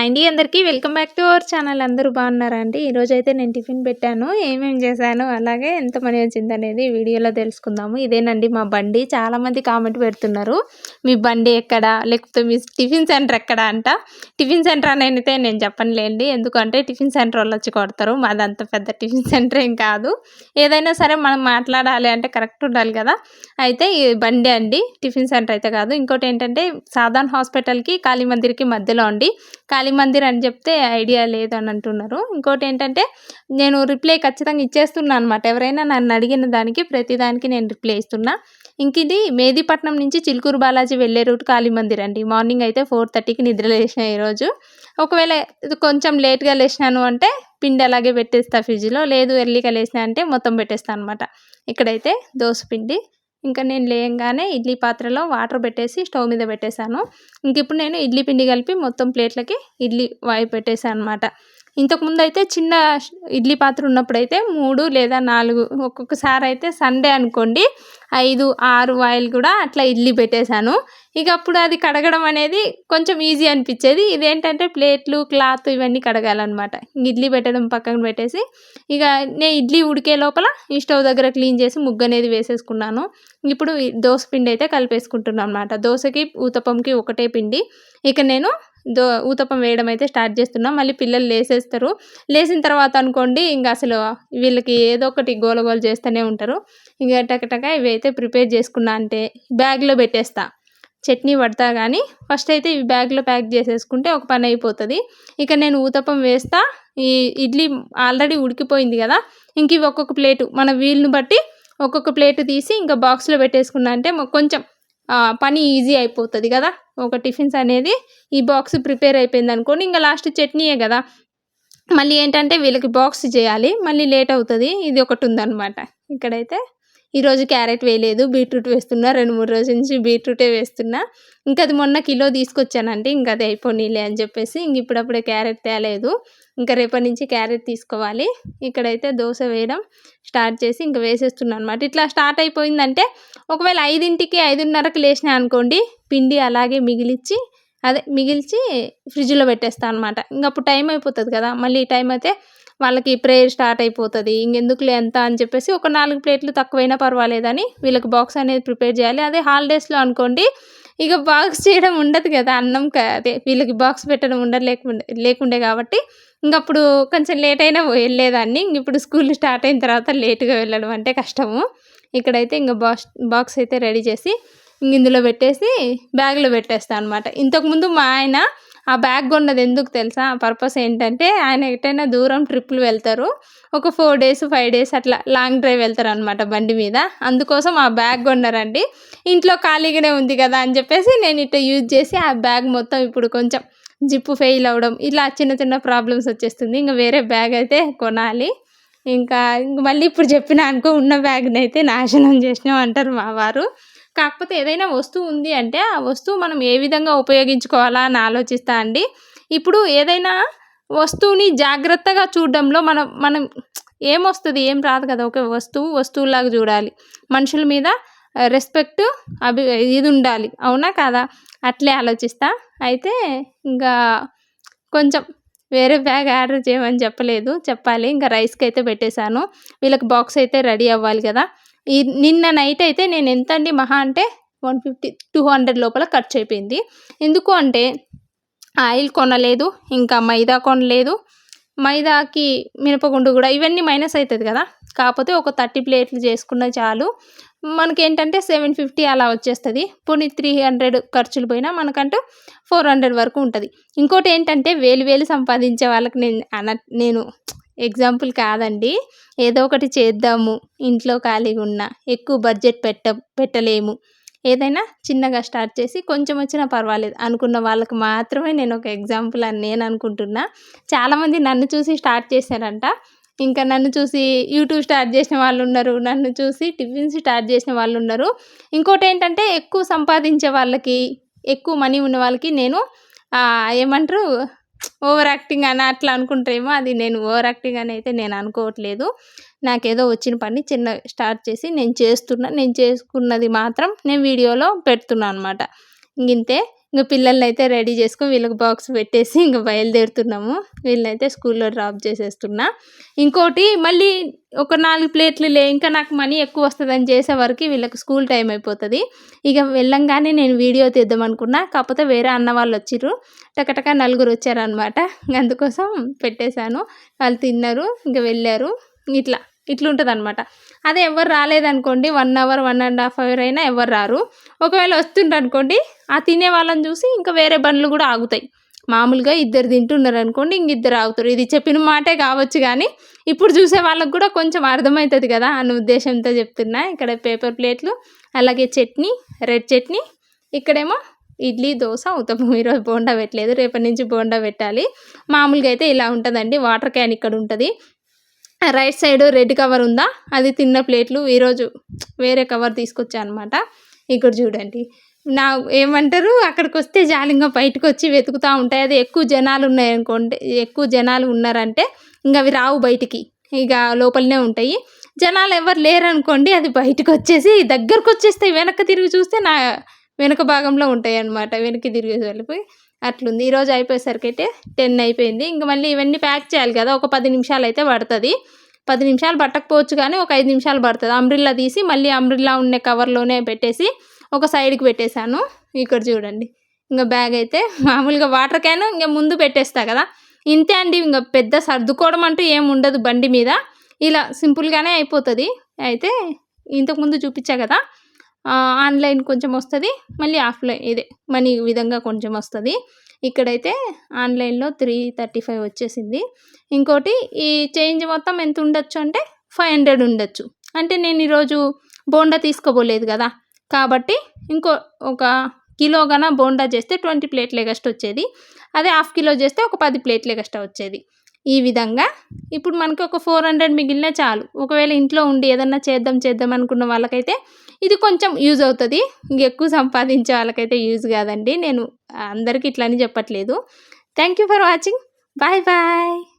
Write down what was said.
Hi అండి అందరికీ welcome back to our channel. అందరూ బాగున్నారా అండి? ఈరోజు అయితే నేను టిఫిన్ పెట్టాను. ఏమేమి చేశాను అలాగే ఎంత మనీ వచ్చింది అనేది వీడియోలో తెలుసుకుందాము. ఇదేనండి మా బండి. చాలామంది కామెంట్ పెడుతున్నారు మీ బండి ఎక్కడ? లేకపోతే మీ టిఫిన్ సెంటర్ ఎక్కడ? అంట. టిఫిన్ సెంటర్ అని అయితే నేను చెప్పనులేండి. ఎందుకంటే టిఫిన్ సెంటర్ వాళ్ళు వచ్చి కొడతారు. మాదంత పెద్ద టిఫిన్ సెంటర్ ఏం కాదు. ఏదైనా సరే మనం మాట్లాడాలి అంటే కరెక్ట్ ఉండాలి కదా. అయితే ఈ బండి అండి టిఫిన్ సెంటర్ అయితే కాదు. ఇంకోటి ఏంటంటే సాధారణ హాస్పిటల్కి కాళీ మందిర్కి మధ్యలో అండి. కాళీ మందిర్ అని చెప్తే ఐడియా లేదని అంటున్నారు. ఇంకోటి ఏంటంటే నేను రిప్లై ఖచ్చితంగా ఇచ్చేస్తున్నాను అనమాట ఎవరైనా నన్ను అడిగిన దానికి ప్రతిదానికి నేను రిప్లై ఇస్తున్నా. ఇంక ఇది మేదీపట్నం నుంచి చిలుకూరు బాలాజీ వెళ్ళే రూట్ కాళీ మందిర్ అండి. మార్నింగ్ అయితే ఫోర్ థర్టీకి నిద్ర లేచిన ఈరోజు ఒకవేళ కొంచెం లేట్గా లేచినాను అంటే పిండి అలాగే పెట్టేస్తా ఫ్రిడ్జ్లో. లేదు ఎర్లీగా లేచినా అంటే మొత్తం పెట్టేస్తాను అనమాట ఇక్కడైతే దోశ పిండి ఇంకా నేను లేయంగానే ఇడ్లీ పాత్రలో వాటర్ పెట్టేసి స్టవ్ మీద పెట్టేశాను. ఇంక ఇప్పుడు నేను ఇడ్లీ పిండి కలిపి మొత్తం ప్లేట్లకి ఇడ్లీ వాయి పెట్టేశాను అనమాట ఇంతకుముందు అయితే చిన్న ఇడ్లీ పాత్ర ఉన్నప్పుడైతే మూడు లేదా నాలుగు ఒక్కొక్కసారి అయితే సండే అనుకోండి ఐదు ఆరు ఆయిల్ కూడా అట్లా ఇడ్లీ పెట్టేశాను. ఇక అప్పుడు అది కడగడం అనేది కొంచెం ఈజీ అనిపించేది. ఇదేంటంటే ప్లేట్లు క్లాత్ ఇవన్నీ కడగాలన్నమాట. ఇడ్లీ పెట్టడం పక్కన పెట్టేసి ఇక నేను ఇడ్లీ ఉడికే లోపల ఈ స్టవ్ దగ్గర క్లీన్ చేసి ముగ్గు అనేది వేసేసుకున్నాను. ఇప్పుడు దోశ పిండి అయితే కలిపేసుకుంటున్నాను అనమాట దోశకి ఊతపంకి ఒకటే పిండి. ఇక నేను దో ఊతప్పం వేయడం అయితే స్టార్ట్ చేస్తున్నాం. మళ్ళీ పిల్లలు లేసేస్తారు. లేసిన తర్వాత అనుకోండి ఇంకా అసలు వీళ్ళకి ఏదో ఒకటి గోలగోల చేస్తూనే ఉంటారు. ఇంకా టకటక ఇవి అయితే ప్రిపేర్ చేసుకున్నా అంటే బ్యాగ్లో పెట్టేస్తా. చట్నీ పడతా కానీ ఫస్ట్ అయితే ఇవి బ్యాగ్లో ప్యాక్ చేసేసుకుంటే ఒక పని అయిపోతుంది. ఇక నేను ఊతప్పం వేస్తా. ఈ ఇడ్లీ ఆల్రెడీ ఉడికిపోయింది కదా ఇంక ఇవి ఒక్కొక్క ప్లేటు మన వీలుని బట్టి ఒక్కొక్క ప్లేటు తీసి ఇంకా బాక్స్లో పెట్టేసుకున్నా అంటే కొంచెం పని ఈజీ అయిపోతుంది కదా. ఒక టిఫిన్స్ అనేది ఈ బాక్స్ ప్రిపేర్ అయిపోయింది అనుకోండి ఇంకా లాస్ట్ చట్నీయే కదా. మళ్ళీ ఏంటంటే వీళ్ళకి బాక్స్ చేయాలి మళ్ళీ లేట్ అవుతుంది ఇది ఒకటి ఉందన్నమాట. ఇక్కడైతే ఈరోజు క్యారెట్ వేయలేదు బీట్రూట్ వేస్తున్నా రెండు మూడు రోజుల నుంచి బీట్రూటే వేస్తున్నా. ఇంకా అది మొన్న కిలో తీసుకొచ్చానంటే ఇంకా అది అయిపోనీలే అని చెప్పేసి ఇంక ఇప్పుడప్పుడే క్యారెట్ తేలేదు. ఇంకా రేపటి నుంచి క్యారెట్ తీసుకోవాలి. ఇక్కడైతే దోశ వేయడం స్టార్ట్ చేసి ఇంకా వేసేస్తున్నాను అనమాట ఇట్లా స్టార్ట్ అయిపోయిందంటే ఒకవేళ ఐదింటికి ఐదున్నరకు లేచినా అనుకోండి పిండి అలాగే మిగిలిచ్చి అదే మిగిల్చి ఫ్రిడ్జ్లో పెట్టేస్తాను అనమాట ఇంక అప్పుడు టైం అయిపోతుంది కదా మళ్ళీ టైం అయితే వాళ్ళకి ప్రేయర్ స్టార్ట్ అయిపోతుంది. ఇంకెందుకులే ఎంత అని చెప్పేసి ఒక నాలుగు ప్లేట్లు తక్కువైనా పర్వాలేదని వీళ్ళకి బాక్స్ అనేది ప్రిపేర్ చేయాలి. అదే హాలిడేస్లో అనుకోండి ఇక బాక్స్ చేయడం ఉండదు కదా అన్నం అదే వీళ్ళకి బాక్స్ పెట్టడం ఉండదు లేకుండే లేకుండే కాబట్టి ఇంకప్పుడు కొంచెం లేట్ అయినా వెళ్ళేదాన్ని. ఇప్పుడు స్కూల్ స్టార్ట్ అయిన తర్వాత లేట్గా వెళ్ళడం అంటే కష్టము. ఇక్కడైతే ఇంకా బాక్స్ బాక్స్ అయితే రెడీ చేసి ఇంక ఇందులో పెట్టేసి బ్యాగ్లో పెట్టేస్తాను అనమాట ఇంతకుముందు మా ఆయన ఆ బ్యాగ్ కొన్నది ఎందుకు తెలుసా? ఆ పర్పస్ ఏంటంటే ఆయన ఎటైనా దూరం ట్రిప్లు వెళ్తారు. ఒక ఫోర్ డేస్ ఫైవ్ డేస్ అట్లా లాంగ్ డ్రైవ్ వెళ్తారు అనమాట బండి మీద. అందుకోసం ఆ బ్యాగ్ కొన్నారండి. ఇంట్లో ఖాళీగానే ఉంది కదా అని చెప్పేసి నేను ఇట్లా యూజ్ చేసి ఆ బ్యాగ్ మొత్తం ఇప్పుడు కొంచెం జిప్పు ఫెయిల్ అవ్వడం ఇలా చిన్న చిన్న ప్రాబ్లమ్స్ వచ్చేస్తుంది. ఇంకా వేరే బ్యాగ్ అయితే కొనాలి. ఇంకా ఇంక మళ్ళీ ఇప్పుడు చెప్పిన అనుకో ఉన్న బ్యాగ్ని అయితే నాశనం చేసినాం అంటారు మా వారు. కాకపోతే ఏదైనా వస్తువు ఉంది అంటే ఆ వస్తువు మనం ఏ విధంగా ఉపయోగించుకోవాలా అని ఆలోచిస్తా అండి. ఇప్పుడు ఏదైనా వస్తువుని జాగ్రత్తగా చూడడంలో మనం మనం ఏమొస్తుంది? ఏం రాదు కదా. ఒక వస్తువు వస్తువులాగా చూడాలి. మనుషుల మీద రెస్పెక్ట్ అభి ఇది ఉండాలి. అవునా కాదా? అట్లే ఆలోచిస్తా. అయితే ఇంకా కొంచెం వేరే బ్యాగ్ ఆర్డర్ చేయమని చెప్పలేదు. చెప్పాలి. ఇంకా రైస్కి అయితే పెట్టేశాను. వీళ్ళకి బాక్స్ అయితే రెడీ అవ్వాలి కదా. ఈ నిన్న నైట్ అయితే నేను ఎంత అండి మహా అంటే వన్ ఫిఫ్టీ టూ హండ్రెడ్ లోపల ఖర్చు అయిపోయింది. ఎందుకు అంటే ఆయిల్ కొనలేదు ఇంకా మైదా కొనలేదు. మైదాకి మినపగుండు కూడా ఇవన్నీ మైనస్ అవుతుంది కదా. కాకపోతే ఒక థర్టీ ప్లేట్లు చేసుకున్న చాలు. మనకి ఏంటంటే సెవెన్ ఫిఫ్టీ అలా వచ్చేస్తుంది. పోనీ త్రీ హండ్రెడ్ ఖర్చులు పోయినా మనకంటూ ఫోర్ హండ్రెడ్ వరకు ఉంటుంది. ఇంకోటి ఏంటంటే వేలు వేలు సంపాదించే వాళ్ళకి నేను అన నేను ఎగ్జాంపుల్ కాదండి. ఏదో ఒకటి చేద్దాము ఇంట్లో ఖాళీగా ఉన్న ఎక్కువ బడ్జెట్ పెట్ట పెట్టలేము. ఏదైనా చిన్నగా స్టార్ట్ చేసి కొంచెం వచ్చినా పర్వాలేదు. అనుకున్న వాళ్ళకి మాత్రమే నేను ఒక ఎగ్జాంపుల్ అని నేను అనుకుంటున్నా. చాలామంది నన్ను చూసి స్టార్ట్ చేశారంట. ఇంకా నన్ను చూసి యూట్యూబ్ స్టార్ట్ చేసిన వాళ్ళు ఉన్నారు. నన్ను చూసి టిఫిన్స్ స్టార్ట్ చేసిన వాళ్ళు ఉన్నారు. ఇంకోటి ఏంటంటే ఎక్కువ సంపాదించే వాళ్ళకి ఎక్కువ మనీ ఉన్న వాళ్ళకి నేను ఏమంటారు? ఓవర్ యాక్టింగ్ అని అట్లా అనుకుంటారేమో అది నేను ఓవర్ యాక్టింగ్ అని అయితే నేను అనుకోవట్లేదు. నాకేదో వచ్చిన పని చిన్న స్టార్ట్ చేసి నేను చేస్తున్నా నేను చేసుకున్నది మాత్రం నేను వీడియోలో పెడుతున్నాను అనమాట ఇంతే ఇంకా పిల్లల్ని అయితే రెడీ చేసుకుని వీళ్ళకి బాక్స్ పెట్టేసి ఇంకా బయలుదేరుతున్నాము. వీళ్ళనైతే స్కూల్లో డ్రాప్ చేసేస్తున్నా. ఇంకోటి మళ్ళీ ఒక నాలుగు ప్లేట్లు లే ఇంకా నాకు మనీ ఎక్కువ వస్తుందని చేసే వరకు వీళ్ళకి స్కూల్ టైం అయిపోతుంది. ఇక వెళ్ళంగానే నేను వీడియో తీద్దాం అనుకున్నా కాకపోతే వేరే అన్న వాళ్ళు వచ్చిర్రు. టకటక నలుగురు వచ్చారనమాట అందుకోసం పెట్టేశాను. వాళ్ళు తిన్నారు ఇంకా వెళ్ళారు. ఇట్లా. ఇట్లుంటుంది అనమాట అదే ఎవరు రాలేదనుకోండి one hour one and half hour అయినా ఎవరు రారు. ఒకవేళ వస్తుండ్రు అనుకోండి ఆ తినే వాళ్ళని చూసి ఇంకా వేరే బండ్లు కూడా ఆగుతాయి. మామూలుగా ఇద్దరు తింటున్నారు అనుకోండి ఇంక ఇద్దరు ఆగుతారు. ఇది చెప్పిన మాటే కావచ్చు కానీ ఇప్పుడు చూసే వాళ్ళకు కూడా కొంచెం అర్థమవుతుంది కదా అన్న ఉద్దేశంతో చెప్తున్నా. ఇక్కడ పేపర్ ప్లేట్లు అలాగే చట్నీ రెడ్ చట్నీ ఇక్కడేమో ఇడ్లీ దోశ ఉత్తపం ఈరోజు బోండా పెట్టలేదు రేపటి నుంచి బోండా పెట్టాలి. మామూలుగా అయితే ఇలా ఉంటుందండి. వాటర్ క్యాన్ ఇక్కడ ఉంటుంది. రైట్ సైడ్ రెడ్ కవర్ ఉందా? అది తిన్న ప్లేట్లు. ఈరోజు వేరే కవర్ తీసుకొచ్చా అనమాట ఇక్కడ చూడండి. నా ఏమంటారు? అక్కడికి వస్తే జాలింగా బయటకు వచ్చి వెతుకుతూ ఉంటాయి. అది ఎక్కువ జనాలు ఉన్నాయనుకోండి ఎక్కువ జనాలు ఉన్నారంటే ఇంకా అవి రావు బయటికి. ఇక లోపలనే ఉంటాయి. జనాలు ఎవరు లేరనుకోండి అది బయటకు వచ్చేసి దగ్గరకు వచ్చేస్తాయి వెనక్కి తిరిగి చూస్తే నా వెనక భాగంలో ఉంటాయి అనమాట వెనక్కి తిరిగి వెళ్ళిపోయి అట్లుంది. ఈరోజు అయిపోయేసరికి అయితే టెన్ అయిపోయింది. ఇంక మళ్ళీ ఇవన్నీ ప్యాక్ చేయాలి కదా. ఒక పది నిమిషాలు అయితే పడుతుంది. పది నిమిషాలు పట్టకపోవచ్చు కానీ ఒక ఐదు నిమిషాలు పడుతుంది. అంబ్రిల్లా తీసి మళ్ళీ అంబ్రిల్లా ఉండే కవర్లోనే పెట్టేసి ఒక సైడ్కి పెట్టేశాను. ఇక్కడ చూడండి. ఇంకా బ్యాగ్ అయితే మామూలుగా వాటర్ క్యాన్ ఇంకా ముందు పెట్టేస్తా కదా. ఇంతే అండి. ఇంకా పెద్ద సర్దుకోవడం అంటూ ఏం ఉండదు బండి మీద. ఇలా సింపుల్గానే అయిపోతుంది. అయితే ఇంతకుముందు చూపించా కదా. ఆన్లైన్ కొంచెం వస్తుంది మళ్ళీ ఆఫ్లైన్ ఇదే మనీ విధంగా కొంచెం వస్తుంది. ఇక్కడైతే ఆన్లైన్లో త్రీ థర్టీ ఫైవ్ వచ్చేసింది. ఇంకోటి ఈ చేంజ్ మొత్తం ఎంత ఉండొచ్చు అంటే ఫైవ్ హండ్రెడ్ ఉండొచ్చు. అంటే నేను ఈరోజు బోండా తీసుకోబోలేదు కదా కాబట్టి ఇంకో ఒక కిలో గన బోండా చేస్తే ట్వంటీ ప్లేట్లే కష్ట వచ్చేది. అదే హాఫ్ కిలో చేస్తే ఒక పది ప్లేట్లే కష్ట వచ్చేది. ఈ విధంగా. ఇప్పుడు మనకి ఒక ఫోర్ హండ్రెడ్ మిగిలిన చాలు. ఒకవేళ ఇంట్లో ఉండి ఏదన్నా చేద్దాం చేద్దాం అనుకున్న వాళ్ళకైతే ఇది కొంచెం యూజ్ అవుతుంది. ఇంకెక్కువ సంపాదించే వాళ్ళకైతే యూజ్ కాదండి. నేను అందరికీ ఇట్లా అని చెప్పట్లేదు. Thank you for watching. Bye bye.